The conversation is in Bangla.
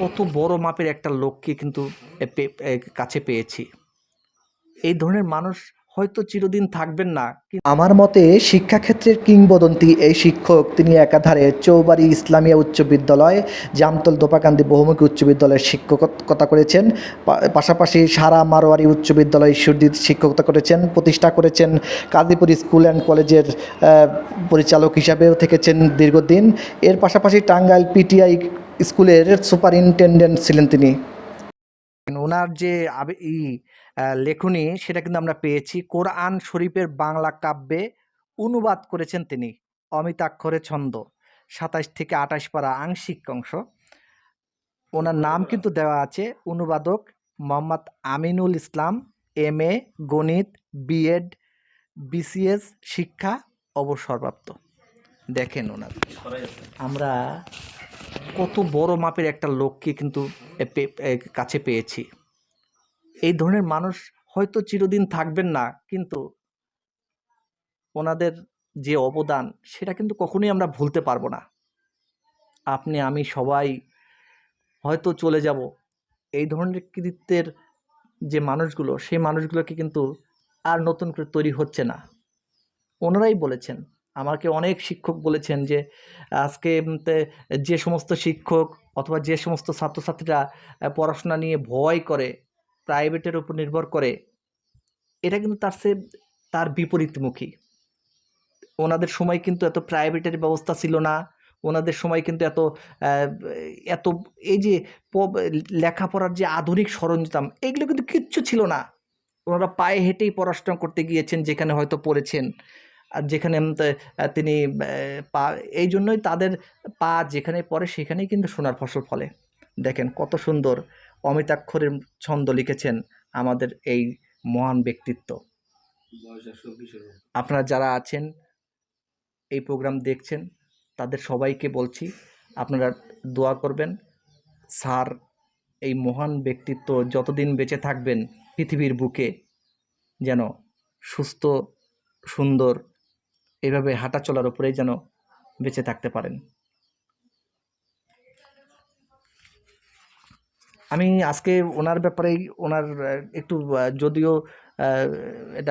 কত বড় মাপের একটা লোককে কিন্তু কাছে পেয়েছি। এই ধরনের মানুষ হয়তো চিরদিন থাকবেন না আমার মতে শিক্ষাক্ষেত্রের কিংবদন্তি এই শিক্ষক, তিনি একাধারে চৌবাড়ি ইসলামিয়া উচ্চ বিদ্যালয়, জামতল দোপাকান্দি বহুমুখী উচ্চ বিদ্যালয়ের শিক্ষকতা করেছেন পাশাপাশি সারা মারোয়ারি উচ্চ বিদ্যালয় ঈশ্বরদীর শিক্ষকতা করেছেন, প্রতিষ্ঠা করেছেন, কাজীপুর স্কুল অ্যান্ড কলেজের পরিচালক হিসাবেও থেকেছেন দীর্ঘদিন। এর পাশাপাশি টাঙ্গাইল পিটিআই স্কুলের সুপারিনটেন্ডেন্ট ছিলেন তিনি। ওনার যে ই লেখনী, সেটা কিন্তু আমরা পেয়েছি। কোরআন শরীফের বাংলা কাব্যে অনুবাদ করেছেন তিনি, অমিতাক্ষরে ছন্দ, সাতাশ থেকে আঠাশ পারা আংশিক অংশ। ওনার নাম কিন্তু দেওয়া আছে অনুবাদক মোহাম্মদ আমিনুল ইসলাম এম এ গণিত, বিএড, বিসিএস, শিক্ষা অবসরপ্রাপ্ত। দেখেন ওনার। আমরা কত বড় মাপের একটা লোককে কিন্তু কাছে পেয়েছি। এই ধরনের মানুষ হয়তো চিরদিন থাকবেন না, কিন্তু ওনাদের যে অবদান, সেটা কিন্তু কখনোই আমরা ভুলতে পারব না। আপনি, আমি সবাই হয়তো চলে যাব। এই ধরনের কৃতিত্বের যে মানুষগুলো, সেই মানুষগুলোকে কিন্তু আর নতুন করে তৈরি হচ্ছে না। ওনারাই বলেছেন আমাকে অনেক শিক্ষক বলেছেন যে, আজকে যে সমস্ত শিক্ষক অথবা যে সমস্ত ছাত্রছাত্রীরা পড়াশোনা নিয়ে ভয় করে প্রাইভেটের উপর নির্ভর করে, এটা কিন্তু তার সে, তার বিপরীতমুখী। ওনাদের সময় কিন্তু এত প্রাইভেটের ব্যবস্থা ছিল না, ওনাদের সময় কিন্তু এত এত, এই যে লেখাপড়ার যে আধুনিক সরঞ্জাম, এগুলো কিন্তু কিচ্ছু ছিল না। ওনারা পায়ে হেঁটেই পড়াশোনা করতে গিয়েছেন, যেখানে হয়তো পড়েছেন। আর যেখানে তিনি পা এই জন্যই তাদের পা যেখানে পড়ে সেখানেই কিন্তু সোনার ফসল ফলে। দেখেন কত সুন্দর অমিতাক্ষরের ছন্দ লিখেছেন আমাদের এই মহান ব্যক্তিত্ব। আপনারা যারা আছেন এই প্রোগ্রাম দেখছেন তাদের সবাইকে বলছি আপনারা দোয়া করবেন স্যার এই মহান ব্যক্তিত্ব যতদিন বেঁচে থাকবেন পৃথিবীর বুকে যেন সুস্থ সুন্দর এভাবে হাঁটা চলার উপরেই যেন বেঁচে থাকতে পারেন। আমি আজকে ওনার ব্যাপারেই, ওনার একটু যদিও এটা